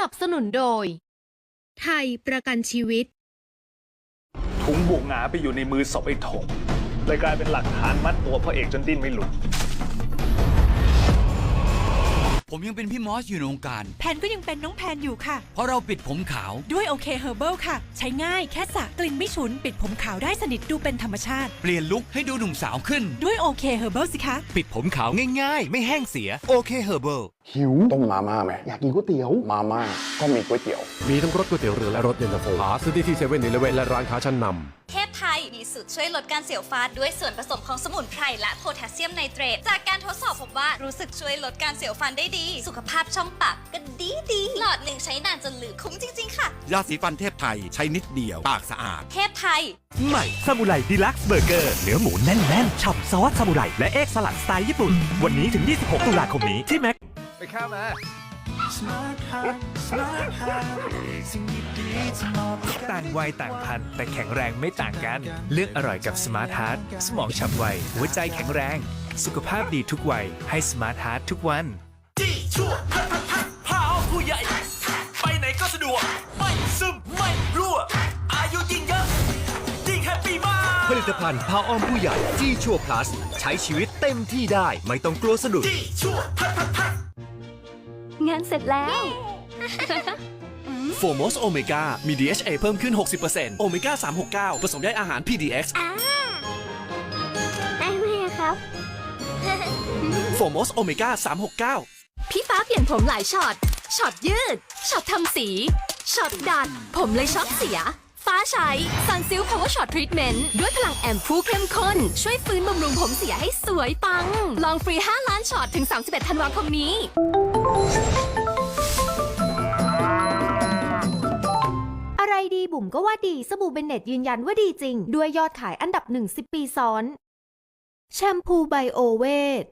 นับสนุนโดย ไทยประกันชีวิต ถุงบวงหงาไปอยู่ในมือศพไอ้ถงเลยกลายเป็นหลักฐานมัดตัวพ่อเอกจนดิ้นไม่หลุด ผมยังเป็นพี่มอสอยู่ในวงการ แพนก็ยังเป็นน้องแพนอยู่ค่ะ เพราะเราปิดผมขาว ด้วยโอเคเฮอร์เบิลค่ะ ใช้ง่ายแค่สระกลิ่นไม่ฉุน ปิดผมขาวได้สนิทดูเป็นธรรมชาติ เปลี่ยนลุคให้ดูหนุ่มสาวขึ้น ด้วยโอเคเฮอร์เบิลสิคะ ปิดผมขาวง่ายๆ ไม่แห้งเสียโอเคเฮอร์เบิลหิวต้มมาม่าไหมอยากกินก๋วยเตี๋ยวมาม่าก็มีก๋วยเตี๋ยว มีทั้งรสก๋วยเตี๋ยวเรือและรสเย็นตาโฟหาซื้อได้ที่เซเว่นอีเลเวนและร้านค้าชั้นนำ เทพไทยมีสูตรช่วยลดการเสียวฟันด้วยส่วนผสมของสมุนไพรและโพแทสเซียมไนเตรต จากการทดสอบพบว่ารู้สึกช่วยลดการเสียวฟันได้ดี สุขภาพช่องปากก็ดีดีหลอดหนึ่งใช้นานจนลืมคุ้มจริง ๆ ค่ะ ยาสีฟันเทพไทยใช้นิดเดียว ปากสะอาด เทพไทย ใหม่ซามูไรดีลักซ์เบอร์เกอร์เนื้อหมูแน่นๆฉ่ำซอสซามูไรและเอกสลัดสไตล์ญี่ปุ่น วันนี้ถึง 26 ตุลาคมนี้ที่แม็กไปข้ามา ต่างวัยต่างพันธุ์แต่แข็งแรงไม่ต่างกัน เลือกอร่อยกับสมาร์ทฮาร์ดสมองฉับไว หัวใจแข็งแรง สุขภาพดีทุกวัย ให้สมาร์ทฮาร์ดทุกวันพาวผู้ใหญ่ ไปไหนก็สะดวก ไม่ซึม ไม่รั่ว อายุยิ่งเยอะ ยิ่งแฮปปี้มากผลิตภัณฑ์พาอ้อมผู้ใหญ่จี้ชัวพลัส ใช้ชีวิตเต็มที่ได้ไม่ต้องกลัวสะดุด ที่ชั่วพัดพัดพัด งานเสร็จแล้ว โฟมอสโอเมก้ามี DHA เพิ่มขึ้น 60%โอเมก้า 369 ผสมได้อาหาร PDX ได้ไหมครับ โฟมอสโอเมก้า 369พี่ฟ้าเปลี่ยนผมหลายช็อต ช็อตยืด ช็อตทำสี ช็อตดัด ผมเลยช็อตเสีย ฟ้าใช้ Sunsilk Power Shot Treatment ด้วยพลังแอมพูเข้มข้น ช่วยฟื้นบำรุงผมเสียให้สวยปัง ลองฟรี 5 ล้านช็อตถึง 31 ธันวาคมนี้ อะไรดีบุ๋มก็ว่าดี สบู่เบนเน็ตยืนยันว่าดีจริง ด้วยยอดขายอันดับหนึ่งสิบปีซ้อน แชมพูไบโอเวท